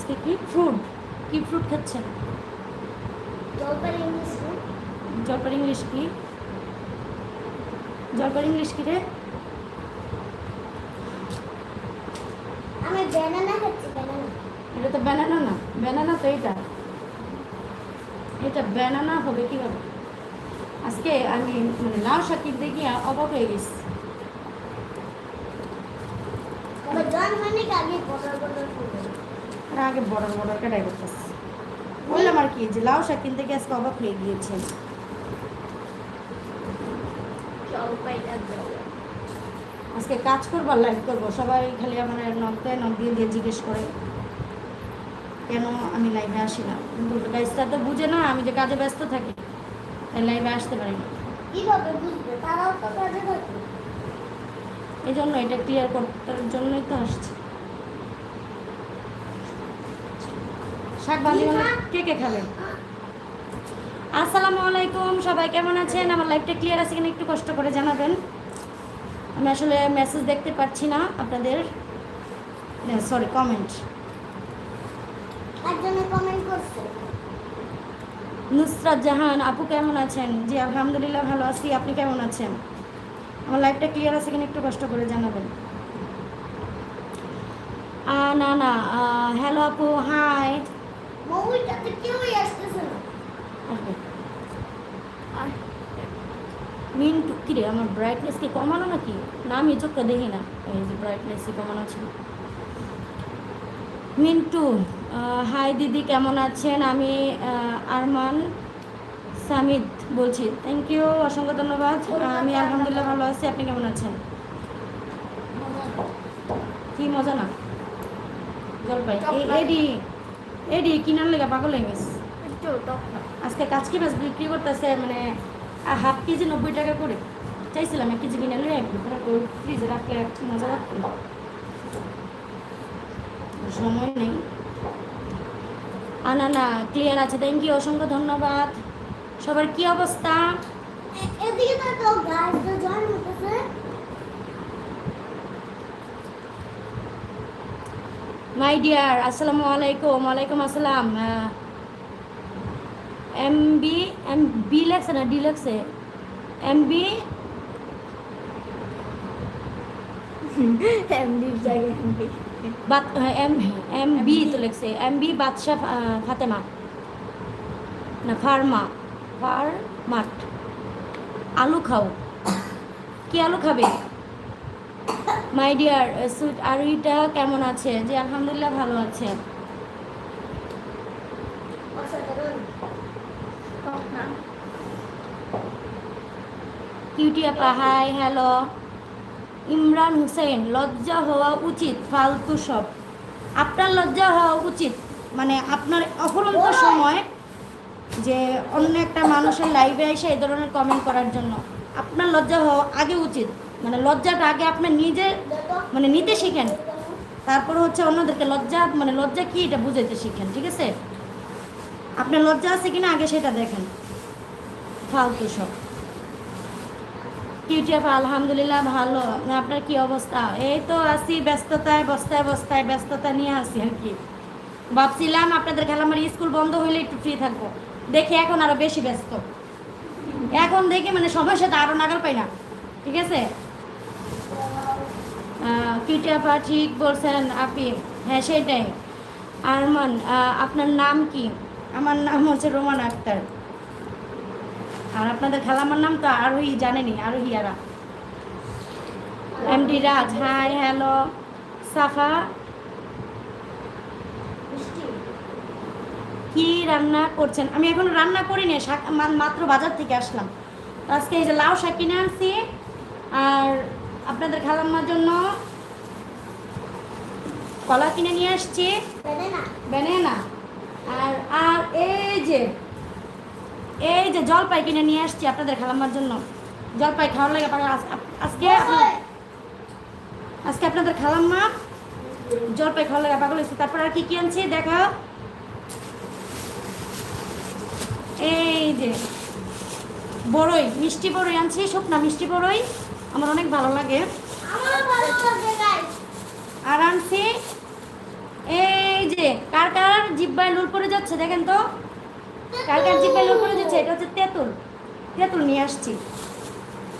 আজকে কি ফ্রুট কি ফ্রুট খাচ্ছেন? জলপাই ইংলিশ কি? জলপাই ইংলিশ কি? রে? আমি ব্যানানা খাচ্ছি ব্যানানা এটা তো ব্যানানা না। ব্যানানা তো এটা এটা ব্যানানা হবে কীভাবে আজকে আমি মানে লাউ শাক কিনতে গিয়ে অবাক হয়ে গেছি। জন মানে আগে আর আগে বর্ডার বর্ডার কাটাই করতেছে। বললাম আর কি যে লাউ শাক কিনতে গিয়ে আজকে অবাক হয়ে গিয়েছে। আজকে কাজ করব আর লাইভ করব। সবাই খালি আমার নখ দেয় নখ দিয়ে দিয়ে জিজ্ঞেস করে কেন আমি লাইভে আসি না? কিন্তু গাইজটা তো বুঝে না আমি যে কাজে ব্যস্ত থাকি তাই লাইভে আসতে পারি না। কীভাবে বুঝবে? তারাও তো কাজে থাকে এই জন্য এটা ক্লিয়ার করতে জন্যই তো আসছে। শাক ভাজি কে কে খাবেন আসসালামু আলাইকুম সবাই কেমন আছেন? আমার লাইফটা ক্লিয়ার আছে কিনা একটু কষ্ট করে জানাবেন। আমি আসলে মেসেজ দেখতে পাচ্ছি না আপনাদের। সরি কমেন্ট একজনে কমেন্ট করছে। নুসরাত জাহান আপু কেমন আছেন? জি আলহামদুলিল্লাহ ভালো আছি। আপনি কেমন আছেন? আমার লাইফটা ক্লিয়ার আছে কিনা একটু কষ্ট করে জানাবেন। না না হ্যালো আপু হাই মুভিটাতে কেউই আসতেছে না মিন্টু কিরে আমার ব্রাইটনেস কি কমানো নাকি না আমি চোখটা দেখি না এই যে ব্রাইটনেস কমানো ছিল মিন্টু হাই দিদি কেমন আছেন আমি আরমান সামিদ বলছি থ্যাংক ইউ অসংখ্য ধন্যবাদ আমি আলহামদুলিল্লাহ ভালো আছি. আপনি কেমন আছেন? কি মজা না? জলপাই. এডি এডি কিনার লেগে পাগল হয়ে গেছে। আজকে কাজকি মাছ বিক্রি করতেছে মানে হাফ কেজি নব্বই টাকা করে। চাইছিলাম এক কেজি কিনে নিয়ে ফ্রিজে রাখলে মজা লাগতো। সময় নেই। আনা না ক্লিয়ার আছে। থ্যাংক ইউ অসংখ্য ধন্যবাদ। সবার কি অবস্থা? এদিকে তাকাও গাছ তো মাই ডিয়ার আসসালামু আলাইকুম ওয়ালাইকুম আসসালাম এম বি এম বি লেখছে না ডি লেখছে M B M M B তো লেখছে এম বি বাদশাহ ফাতেমা না ফার্মা ফার্মাট আলু খাও কি আলু খাবে মাই ডিয়ার সুইট আরুইটা কেমন আছে? যে আলহামদুলিল্লাহ ভালো আছে। কিউটি আপা হাই হ্যালো। ইমরান হুসেন লজ্জা হওয়া উচিত ফালতু সব। আপনার লজ্জা হওয়া উচিত মানে আপনার অফুরন্ত সময় যে অন্য একটা মানুষের লাইভে এসে এই ধরনের কমেন্ট করার জন্য। আপনার লজ্জা হওয়া আগে উচিত। মানে লজ্জাটা আগে আপনি নিজে মানে নিতে শিখেন। তারপর হচ্ছে অন্যদেরকে লজ্জা মানে লজ্জা কি এটা বুঝাইতে শিখেন, ঠিক আছে? আপনার লজ্জা আছে কিনা আগে সেটা দেখেন। ফালতু সব। কিউটিএফ আলহামদুলিল্লাহ, ভালো। আপনার কি অবস্থা? এই তো আছি, ব্যস্ততায়, বস্তায় বস্তায়, ব্যস্ততা নিয়ে আসি আর কি। ভাবছিলাম আপনাদের খেলা আমার স্কুল বন্ধ হইলে একটু ফ্রি থাকব। দেখি এখন আরও বেশি ব্যস্ত। এখন দেখি মানে সময়ের সাথে আরও নাগাল পাই না। ঠিক আছে? কিউটিয়াপা ঠিক বলছেন আপনি? হ্যাঁ সেটাই। আরমান আপনার নাম কি? আমার নাম হচ্ছে রোমান আক্তার। আর আপনাদের খালামার নাম তো আরোহী জানেনি, আরোহিয়ারা। MD Raj, hi, hello. সাফা? কি রান্না করছেন? আমি এখন রান্না করিনি, শাক মাত্র বাজার থেকে আসলাম। আজকে এই যে লাউ শাক কিনে আনছি, আর আপনাদের খালাম্মার জন্য কলা কিনে নিয়ে আসছি। ব্যানানা আর আর এই যে এই যে জলপাই কিনে নিয়ে আসছি আপনাদের খালাম্মার জন্য। জলপাই খাওয়ার লাগে আজকে আজকে আপনাদের খালাম্মা জলপাই খাওয়ার লাগে পাগল হয়েছে। তারপর আর কি কি আনছি দেখাও এই যে বড়ই মিষ্টি বড়ই আনছি শুকনা মিষ্টি বড়ই। আমার অনেক ভালো লাগে। আমার ভালো লাগে গাইস আর আনছি এই যে কার কার যাচ্ছে দেখেন তো? কার কার জিপে লুল পড়ে যাচ্ছে? এটা হচ্ছে তেঁতুল। তেঁতুল নিয়ে আসছি।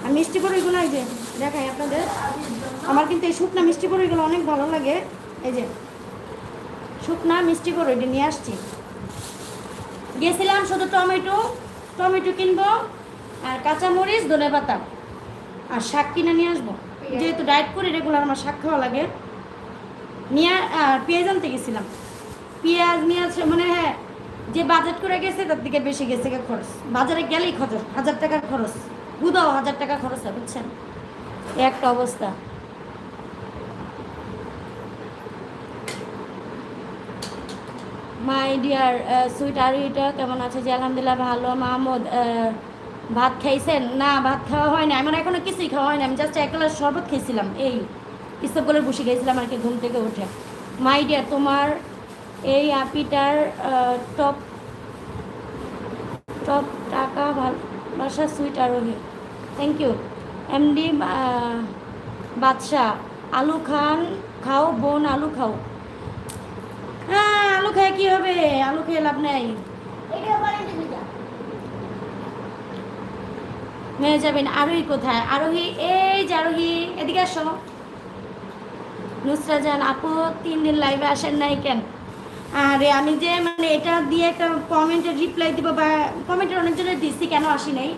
আর মিষ্টি বড়িগুলো এই যে দেখাই আপনাদের। আমার কিন্তু এই শুকনা মিষ্টি বড়িগুলো অনেক ভালো লাগে। এই যে শুকনা মিষ্টি বড়িটি নিয়ে আসছি। গেছিলাম শুধু টমেটো। টমেটো কিনবো। আর কাঁচামরিচ ধনে পাতা আর শাক কিনে নিয়ে আসব। যেহেতু ডায়েট করি রেগুলার আমার শাক খাওয়া লাগে। নিয়ে পেঁয়াজ আনতে গেছিলাম। পেঁয়াজ নিয়ে আসে মানে হ্যাঁ যে বাজেট করে গেছে, তার দিকে বেশি গেছে খরচ। বাজারে গেলেই খরচ, হাজার টাকার খরচ। বুধাও হাজার টাকা খরচ হয়, বুঝছেন? একটা অবস্থা। মাই ডিয়ার সুইট আর কেমন আছে? যে আলহামদুলিল্লাহ, ভালো। মাহমুদ ভাত খাইছেন? না, ভাত খাওয়া হয় না আমার এখনও কিছুই খাওয়া হয় না আমি জাস্ট এক গ্লাস শরবত খেয়েছিলাম, এই ইস্তবগুলোর বসে গেছিলাম আর কি ঘুম থেকে উঠে। মাই ডিয়ার তোমার এই আপিটার টপ টপ টাকা ভালোবাসা সুইট আরোহী। থ্যাংক ইউ এমডি বাদশাহ, আলু খান খাও, বোন আলু খাও। হ্যাঁ আলু খেয়ে কি হবে? আলু খেয়ে লাভ নেই। এটা বাড়ি দিবি যা মেয়ে যাবেন আরোহী কোথায়? আরোহী, এই যে আরোহী, এদিকে আসো। নুসরা জান আপু, তিন দিন লাইভে আসেন নাই কেন? আরে, আমি যে মানে এটা দিয়ে একটা কমেন্টের রিপ্লাই দিব বা কমেন্টের অনেকজনের দিচ্ছি কেন আসি নাই?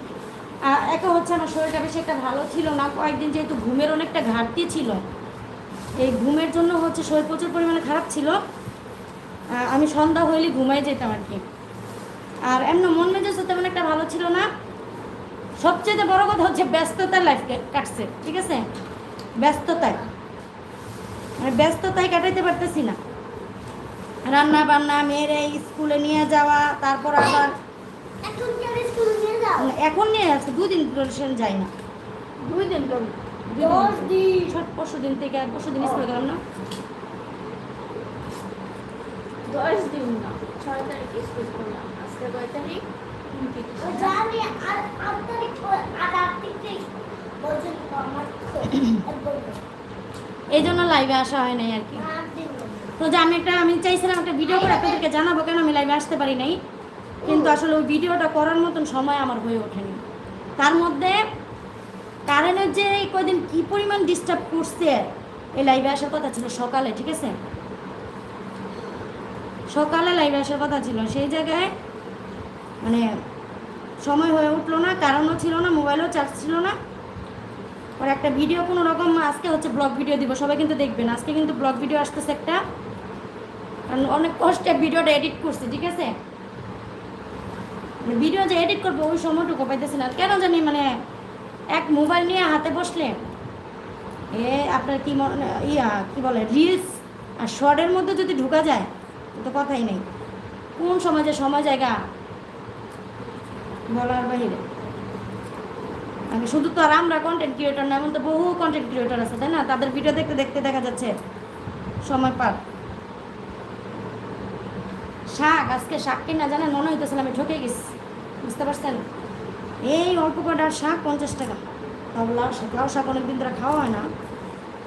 একে হচ্ছে আমার শরীরটা বেশি একটা ভালো ছিল না, কয়েকদিন যেহেতু ঘুমের অনেকটা ঘাটতি ছিল। এই ঘুমের জন্য হচ্ছে শরীর প্রচুর পরিমাণে খারাপ ছিল। আমি সন্ধ্যা হইলে ঘুমাই যেতাম আর কি। আর এমন মন মেজাজ তেমন একটা ভালো ছিল না সবচেয়ে বড় কথা হচ্ছে ব্যস্ততার লাইফ কাটছে ঠিক আছে? ব্যস্ততায়। মানে ব্যস্ততায় কাটাইতে পারতেছি না। রান্না বান্না মেয়েরে স্কুলে নিয়ে যাওয়া তারপর আবার এখন কি আমি স্কুলে নিয়ে যাও? এখন নিয়ে যাচ্ছে দুদিন টিউশন যাই না। দুই দিন তো পরশু দিন থেকে পরশু দিন স্কুলে গেলাম না। দশ দিন না ছয় তারিখে স্কুল করলাম আজকে কয় তারিখ? এই জন্য লাইভে আসা হয় নাই আর কি। তো যে আমি একটা আমি চাইছিলাম একটা ভিডিও করে আপনাদেরকে জানাব কেন আমি লাইভে আসতে পারি নাই। কিন্তু আসলে ওই ভিডিওটা করার মতন সময় আমার হয়ে ওঠেনি। তার মধ্যে কারেন্টের যে এই কদিন কি পরিমাণ ডিস্টার্ব করছে এই লাইভে আসার কথা ছিল সকালে ঠিক আছে? সকালে লাইভে আসার কথা ছিল। সেই জায়গায় মানে সময় হয়ে উঠল না, কারণও ছিল না, মোবাইলও চার্জ ছিল না। আর একটা ভিডিও কোনো রকম আজকে হচ্ছে ব্লগ ভিডিও দিব, সবাই কিন্তু দেখবেন। আজকে কিন্তু ব্লগ ভিডিও আসতেছে একটা। কারণ অনেক কষ্টে ভিডিওটা এডিট করছি, ঠিক আছে? ভিডিও যে এডিট করব, ওই সময়টুকু পাইতেছি না। কেন জানি মানে এক মোবাইল নিয়ে হাতে বসলে এ আপনার কি মনে, ইয়া, কি বলে রিলস আর শর্টের মধ্যে যদি ঢুকা যায়, তো কথাই নেই। কোন সমাজে সময় জায়গা বলার বাহিরে। আমি শুধু তো আর আমরা কন্টেন্ট ক্রিয়েটর না, এমন তো বহু কন্টেন্ট ক্রিয়েটর আছে, তাই না? তাদের ভিডিও দেখতে দেখতে দেখা যাচ্ছে। সময় পার। শাক, আজকে শাক কিনা জানেন? মনে হইতেছিল আমি ঠকে গেছি। বুঝতে পারছেন? এই অল্প কটার শাক, পঞ্চাশ টাকা। তাও লাউ শাক লাউ শাক অনেকদিন ধরে খাওয়া হয় না।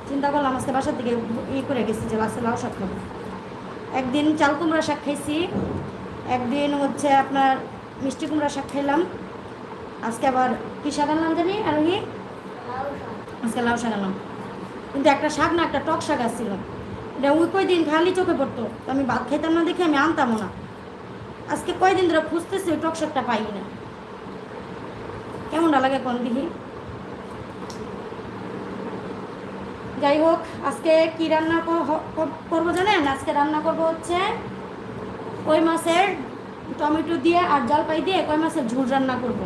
চিন্তা করলাম আজকে বাসার দিকে ই করে গেছি যে আজকে লাউ শাক খাব। একদিন চাল কুমড়া শাক খাইছি, একদিন হচ্ছে আপনার মিষ্টি কুমড়া শাক খাইলাম আজকে আবার কি শাক আনলাম জানি? আর কি আজকে লাউ শাক আনলাম। কিন্তু একটা শাক না, একটা টক শাক আসছিল। এটা ওই কয়দিন খালি চোখে পড়তো। আমি ভাত খাইতাম না দেখে আমি আনতামও না। আজকে কয়দিন ধরে খুঁজতেছি, ওই টক শাকটা পাই না কেমনটা লাগে কোন দিহি? যাই হোক, আজকে কি রান্না করব জানেন? আজকে রান্না করব হচ্ছে কই মাছের টমেটো দিয়ে আর জলপাই দিয়ে কই মাছের ঝোল রান্না করব?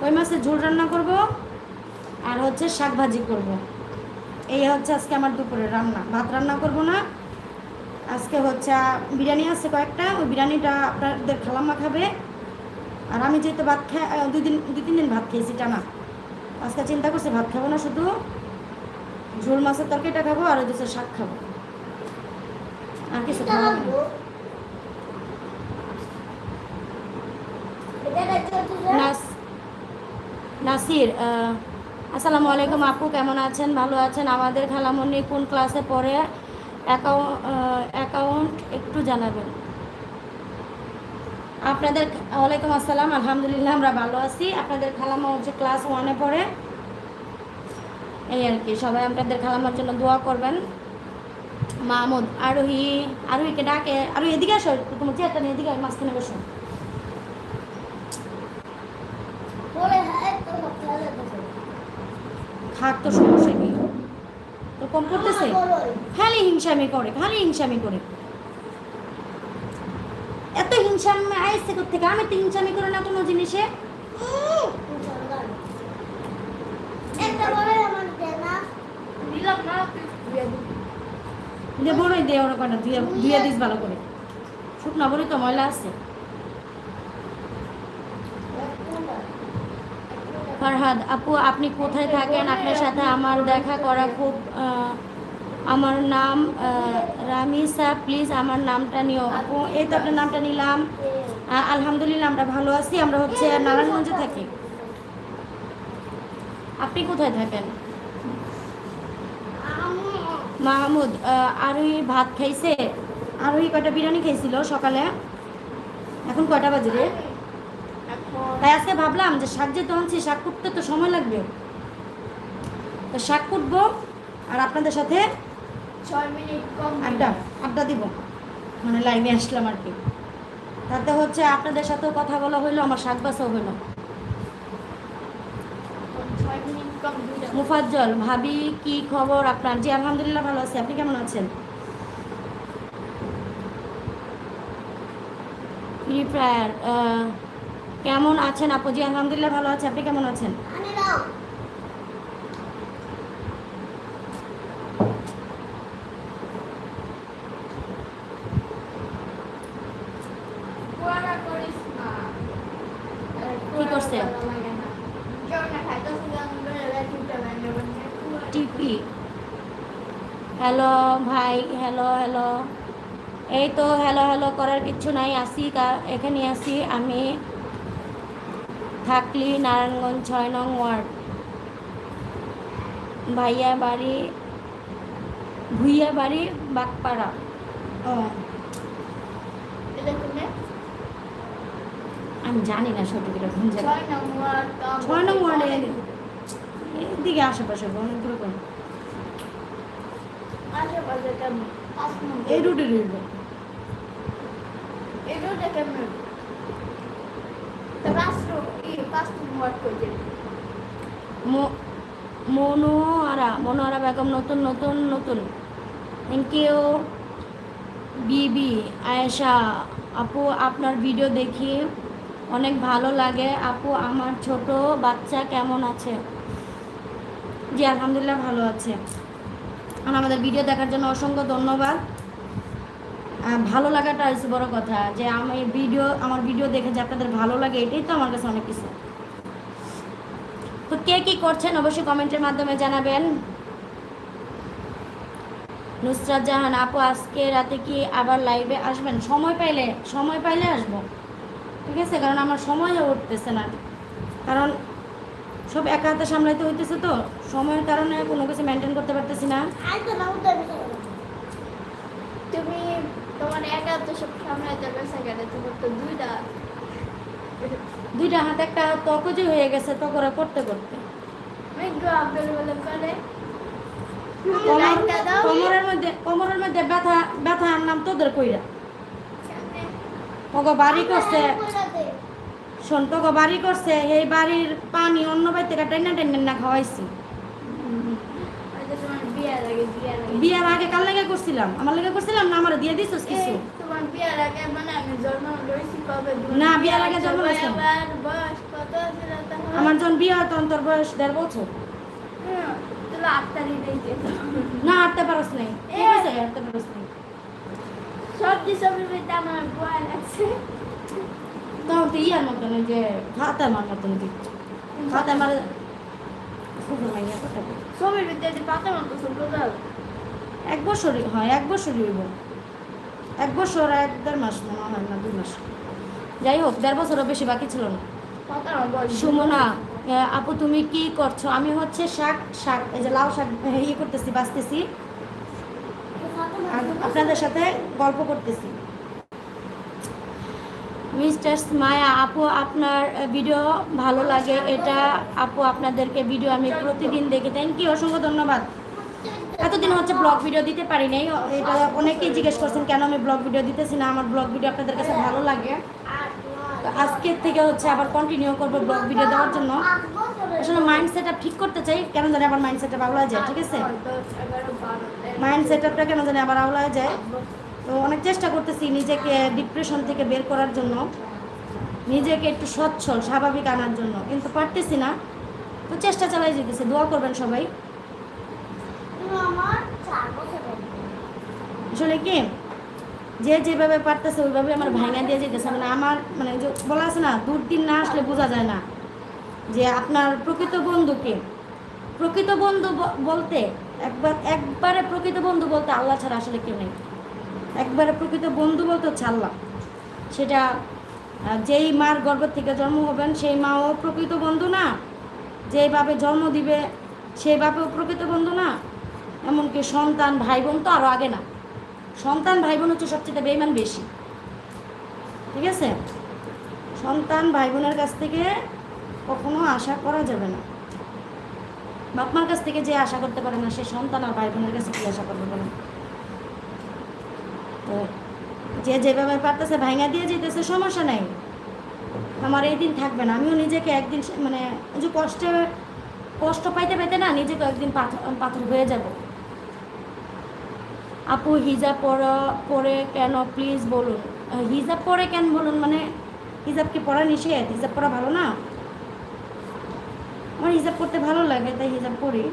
কই মাছের ঝোল রান্না করব? আর হচ্ছে শাক ভাজি করব। এই হচ্ছে আজকে আমার দুপুরের রান্না। ভাত রান্না করব না। আজকে হচ্ছে বিরিয়ানি আছে কয়েকটা। ওই বিরিয়ানিটা আপনাদের খালাম্মা খাবে। আর আমি যেহেতু ভাত খা আহ, দুই দিন দুই তিন দিন ভাত খেয়েছি টানা। আজকে চিন্তা করছি ভাত খাব না শুধু। ঝোল মাছের তরকারিটা খাব আর ওই শাক খাব। আর কিছু নাসির আসসালামু আলাইকুম আপু কেমন আছেন? ভালো আছেন? আমাদের খালামণি কোন ক্লাসে পড়ে? অ্যাকাউন্ট একটু জানাবেন। আপনাদের ওয়ালাইকুম আসসালাম আলহামদুলিল্লাহ আমরা ভালো আছি। আপনাদের খালামা হচ্ছে ক্লাস ওয়ানে পড়ে? এই আর কি সবাই আপনাদের খালামার জন্য দোয়া করবেন। মাহমুদ আরোহী আরোহীকে ডাকে আরোহী এদিকে আসো তোমার চেয়ারটা নিয়ে এদিকে মাঝখানে বসো। হ্যাঁ তো ফেলে খাক তো সমস্যা কি? তো কম করতেছে? বলোই। খালি হিংসামি করে খালি হিংসামি করে। এত হিংসামি আইসে থেকে আমি তো হিংসামি করে না কোনো জিনিসে একটা বলে আমার দেনা দিলাম না তুই দিয়ে দিবি। দে বড়ই দে, ওরা কটা ধুয়ে ধুয়ে দিস ভালো করে। শুকনা বড়ি তো ময়লা আছে। ফারহাদ, আপু, আপনি কোথায় থাকেন? আপনার সাথে আমার দেখা করা খুব আমার নাম রামিসা, প্লিজ আমার নামটা নিও। আপু, এই তো আপনার নামটা নিলাম। আলহামদুলিল্লাহ, আমরা ভালো আছি। আমরা হচ্ছে নারায়ণগঞ্জে থাকি। আপনি কোথায় থাকেন? মাহমুদ আরোহী ভাত খাইছে। আরোহী কয়টা বিরিয়ানি খাইছিল সকালে? এখন কয়টা বাজে রে? তাই আজকে ভাবলাম যে শাক যেহেতু আনছি শাক কুটতে তো সময় লাগবে। তো শাক কুটবো আর আপনাদের সাথে ছয় মিনিট কম আড্ডা আড্ডা দিব। মানে লাইভে আসলাম আর কি। তাতে হচ্ছে আপনাদের সাথেও কথা বলা হইল আমার শাক বাসাও হইল ছয় মিনিট কম দুইটা মুফাজ্জল, ভাবি, কি খবর আপনার? জি, আলহামদুলিল্লাহ ভালো আছি। আপনি কেমন আছেন? ফ্রি ফায়ার কেমন আছেন আপু? জি, আলহামদুলিল্লাহ ভালো আছে। আপনি কেমন আছেন আনি দাও পুরানা করিস না কি করছে? জোরনা খাইতেছে গান করে লাইটটা ব্যান্ডে বন্ধে টিপি হ্যালো ভাই হ্যালো হ্যালো। এই তো হ্যালো হ্যালো করার কিছু নাই আসি এখানে আসি। আমি থাকলি নারায়ণগঞ্জ ছয় নং ওয়ার্ড। ভাইয়া বাড়ি ভুইয়া বাড়ি বাগপাড়া। ও। আমি জানি না সঠিক এটা কোন জায়গা ছয় নং ওয়ার্ডে এদিকে আশেপাশে অনেক দূরে কোন? আশেপাশে কেমন? পাঁচ নম্বর এই রুটে এই মনোয়ারা বেগম নতুন নতুন নতুন। থ্যাংক ইউ বিবি আয়েশা। আপু আপনার ভিডিও দেখি। অনেক ভালো লাগে। আপু আমার ছোট বাচ্চা কেমন আছে? জি আলহামদুলিল্লাহ ভালো আছে। আর আমাদের ভিডিও দেখার জন্য অসংখ্য ধন্যবাদ। ভালো লাগাটা হচ্ছে বড় কথা যে আমি ভিডিও আমার ভিডিও দেখে যে আপনাদের ভালো লাগে, এটাই তো আমার কাছে অনেক কিছু। তো কে কি করছেন অবশ্যই কমেন্টের মাধ্যমে জানাবেন। নুসরাত জাহান, আপু, আজকে রাতে কি আবার লাইভে আসবেন? সময় পাইলে সময় পাইলে আসব। ঠিক আছে? কারণ আমার সময় উঠতেছে না। কারণ সব একা হাতে সামলাইতে হইতেছে তো। সময়ের কারণে কোনো কিছু মেনটেন করতে পারতেছি না। তুমি তোমার একা তো সব সামলাইতে পারছে তোমার তো দুইটা দুইটা হাতে একটা তকজি হয়ে গেছে তকরা করতে করতে। কোমরের মধ্যে কোমরের মধ্যে ব্যথা ব্যথা আনলাম তোদের কইরা? ওগো বাড়ি করছে। দে শোন তোকে বাড়ি করছে এই বাড়ির পানি অন্য বাড়ি থেকে টেনে টেনে না খাওয়াইছি। বিয়ার আগে কার লেগে করছিলাম? আমার লেগে করছিলাম না আমার দিয়ে দিছিস কিছু? না, বিয়ার আগে জন্ম আমার যখন বিয়ে হয় তখন তোর বয়স দেড় বছর। না হাঁটতে পারস নাই। ঠিক আছে হাঁটতে পারস নাই। সবজি বলতে আমার ভয় লাগছে তখন তো ইয়ার মতন ওই যে হাতে আমার মতন দিক হাতে আমার। ছবির ভিতরে পাতা মতো ছোট এক বছরই হয় এক বছরই হইব এক বছর এক দেড় মাস মনে হয় না দুই মাস যাই হোক দেড় বছরও বেশি বাকি ছিল না সুমনা আপু তুমি কি করছ আমি হচ্ছে শাক শাক এই যে লাউ শাক ইয়ে করতেছি বাঁচতেছি আপনাদের সাথে গল্প করতেছি মিস্টার মায়া, আপু, আপনার ভিডিও ভালো লাগে, এটা আপু আপনাদেরকে ভিডিও আমি প্রতিদিন দেখি। থ্যাংক ইউ অসংখ্য ধন্যবাদ। এতদিন হচ্ছে ব্লগ ভিডিও দিতে পারি নাই। এটা অনেকেই জিজ্ঞেস করছেন, কেন আমি ব্লগ ভিডিও দিতেছি না? আমার ব্লগ ভিডিও আপনাদের কাছে ভালো লাগে? তো আজকের থেকে হচ্ছে আবার কন্টিনিউ করব ব্লগ ভিডিও দেওয়ার জন্য। আসলে মাইন্ড সেট ঠিক করতে চাই, কেন জানি আবার মাইন্ড সেট আউলা যায়, ঠিক আছে? মাইন্ড সেট আপটা কেন জানি আবার আওলা যায়। তো অনেক চেষ্টা করতেছি নিজেকে ডিপ্রেশন থেকে বের করার জন্য। নিজেকে একটু সচ্ছল, স্বাভাবিক আনার জন্য। কিন্তু পারতেছি না। তো চেষ্টা চালাই যেতেছি। দোয়া করবেন সবাই। আসলে কি? যে যেভাবে পারতেছে, ওইভাবে আমার ভাঙা দিয়ে যেতেছে। মানে আমার মানে বলা আছে না, দুর্দিন না আসলে বোঝা যায় না। যে আপনার প্রকৃত বন্ধুকে প্রকৃত বন্ধু বলতে, একবার, একবারে প্রকৃত বন্ধু বলতে আল্লাহ ছাড়া আসলে কেউ নেই। একবারে প্রকৃত বন্ধু বলতে ছাড়লাম। সেটা যেই মার গর্ভ থেকে জন্ম হবেন, সেই মাও প্রকৃত বন্ধু না। যেই বাপে জন্ম দিবে, সেই বাপেও প্রকৃত বন্ধু না। এমনকি সন্তান ভাই বোন তো আরও আগে না। সন্তান ভাই বোন হচ্ছে সবচেয়ে বেইমান বেশি। ঠিক আছে? সন্তান ভাই বোনের কাছ থেকে কখনো আশা করা যাবে না। বাপ মার কাছ থেকে যে আশা করতে পারে না, সে সন্তান আর ভাই বোনের কাছে কি আশা করবে বলেন? তো যে যেভাবে পারতেছে ভাঙা দিয়ে যেতেছে, সমস্যা নাই। আমার এই দিন থাকবে না। আমিও নিজেকে একদিন মানে যে কষ্টে, কষ্ট পাইতে পাইতে না, নিজেকে একদিন পাথর পাথর হয়ে যাব। আপু, হিজাব পরা, পরে কেন? প্লিজ বলুন। হিজাব পরে কেন বলুন? মানে হিজাব কি পরা নিষেধ? হিজাব পরা ভালো না? আমার হিজাব করতে ভালো লাগে, তাই হিজাব পরি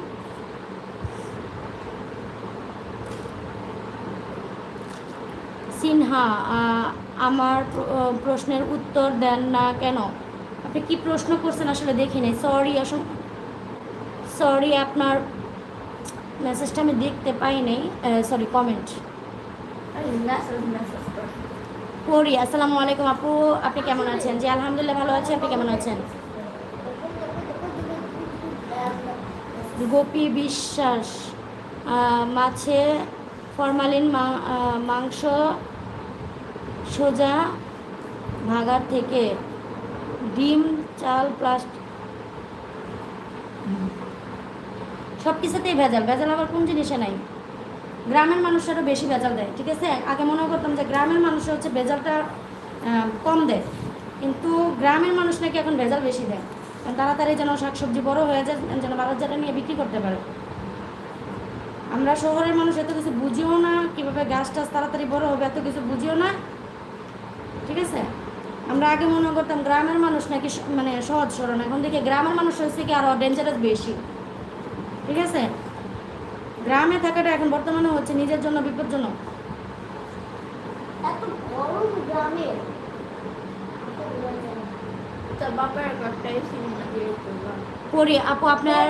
সিনহা আমার প্রশ্নের উত্তর দেন না কেন? আপনি কি প্রশ্ন করছেন? আসলে দেখি নাই। সরি আসুন সরি আপনার মেসেজটা আমি দেখতে পাই নাই। সরি কমেন্ট কর আসসালামু আলাইকুম আপু। আপনি কেমন আছেন? জি আলহামদুলিল্লাহ ভালো আছি। আপনি কেমন আছেন? গোপী বিশ্বাস মাছে ফরমালিন মাংস সোজা ভাগার থেকে ডিম, চাল প্লাস্টিক সব কিছুতেই ভেজাল। ভেজাল আবার কোন জিনিসে নাই? গ্রামের মানুষেরও বেশি ভেজাল দেয়, ঠিক আছে? আগে মনে করতাম যে গ্রামের মানুষের হচ্ছে ভেজালটা কম দেয়। কিন্তু গ্রামের মানুষ নাকি এখন ভেজাল বেশি দেয়। কারণ তাড়াতাড়ি যেন শাকসবজি বড় হয়ে যায়, যেন বাজারে নিয়ে বিক্রি করতে পারে। আমরা শহরের মানুষ এত কিছু বুঝিও না, কীভাবে গাছ টাছ তাড়াতাড়ি বড় হবে এত কিছু বুঝিও না। ঠিক আছে? আমরা আগে মনে করতাম গ্রামের মানুষ নাকি মানে সহজ সরল এখন দেখি গ্রামের মানুষ হচ্ছে কি আরও ডেঞ্জারাস বেশি। ঠিক আছে? গ্রামে থাকাটা এখন বর্তমানে হচ্ছে নিজের জন্য বিপজ্জনক। করি আপু আপনার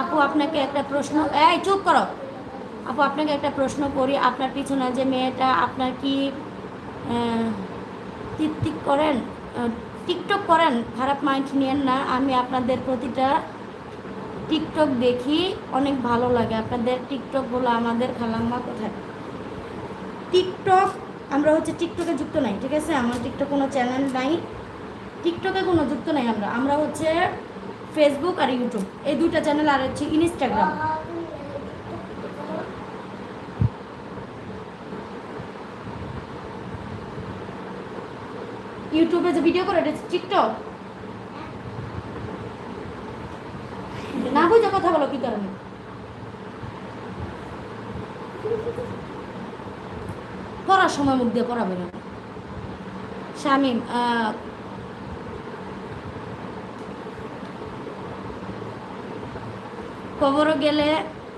আপু আপনাকে একটা প্রশ্ন এই চুপ করো। আপু আপনাকে একটা প্রশ্ন করি আপনার পিছনে যে মেয়েটা আপনার কি টিকটিক করেন টিকটক করেন, খারাপ মাইন্ড নিয়েন না। আমি আপনাদের প্রতিটা টিকটক দেখি, অনেক ভালো লাগে। আপনাদের টিকটক টিকটকগুলো আমাদের খালাম্মা কোথায়? টিকটক, আমরা হচ্ছে টিকটকে যুক্ত নাই, ঠিক আছে? আমার টিকটক কোনো চ্যানেল নাই। টিকটকে কোনো যুক্ত নাই আমরা। আমরা হচ্ছে ফেসবুক আর ইউটিউব এই দুইটা চ্যানেল আর হচ্ছে ইনস্টাগ্রাম ইউটিউবে যে ভিডিও করে, এটা টিকটক না বুঝে কথা বলো কি কারণে? পড়ার সময় মুখ দিয়ে পড়াবে না। শামিম কবরে গেলে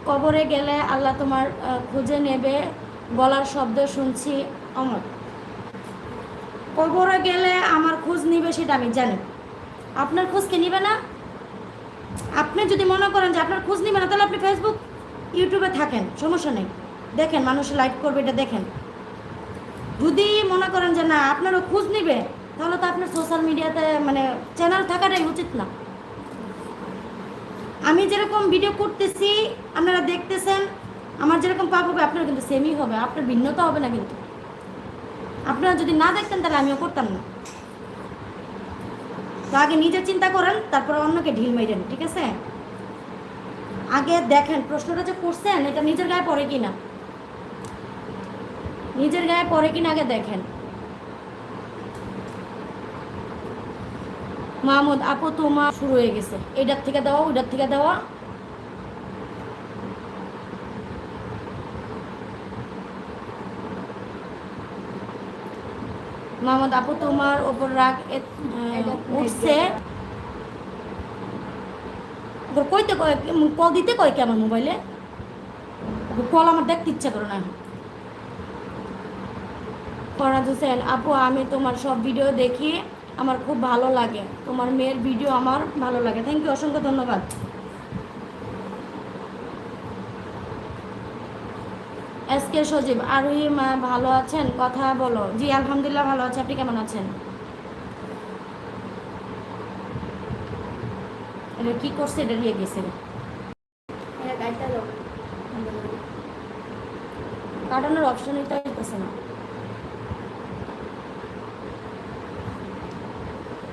কবরে গেলে আল্লাহ তোমার খুঁজে নেবে, বলার শব্দ শুনছি, অমর। কবরে গেলে আমার খোঁজ নিবে সেটা আমি জানি। আপনার খোঁজ কে নিবে না? আপনি যদি মনে করেন যে আপনার খোঁজ নিবে না, তাহলে আপনি ফেসবুক ইউটিউবে থাকেন, সমস্যা নেই। দেখেন, মানুষ লাইক করবে, এটা দেখেন। যদি মনে করেন যে না, আপনারও খোঁজ নিবে, তাহলে তো আপনার সোশ্যাল মিডিয়াতে মানে চ্যানেল থাকাটাই উচিত না। আমি যেরকম ভিডিও করতেছি, আপনারা দেখতেছেন, আমার যেরকম পাপ হবে আপনার কিন্তু সেমই হবে। আপনার ভিন্নতা হবে না কিন্তু। আপনারা যদি না দেখতেন, তাহলে আমিও করতাম না। তো আগে নিজে চিন্তা করেন, তারপর অন্যকে ঢিল মেরেন ঠিক আছে? আগে দেখেন, প্রশ্নটা যে করছেন, এটা নিজের গায়ে পড়ে কিনা? নিজের গায়ে পড়ে কিনা আগে দেখেন। মাহমুদ আপু, তোমার শুরু হয়ে গেছে। এইটার থেকে দেওয়া, ওইটার থেকে দেওয়া। মাহমুদ আপু, তোমার ওপর রাগ উঠছে। কইতে কয় কল দিতে কয় কি আমার মোবাইলে? কল আমার দেখতে ইচ্ছা করে না ফরাজ হোসেন, আপু, আমি তোমার সব ভিডিও দেখি, আমার খুব ভালো লাগে। তোমার মেয়ের ভিডিও আমার ভালো লাগে। থ্যাংক ইউ অসংখ্য ধন্যবাদ। এস কে সজীব আরোহী মা ভালো আছেন? কথা বলো। জি আলহামদুলিল্লাহ ভালো আছে। আপনি কেমন আছেন? এটা কি করছে? এটা নিয়ে গেছে। কাটানোর অপশনই তো না।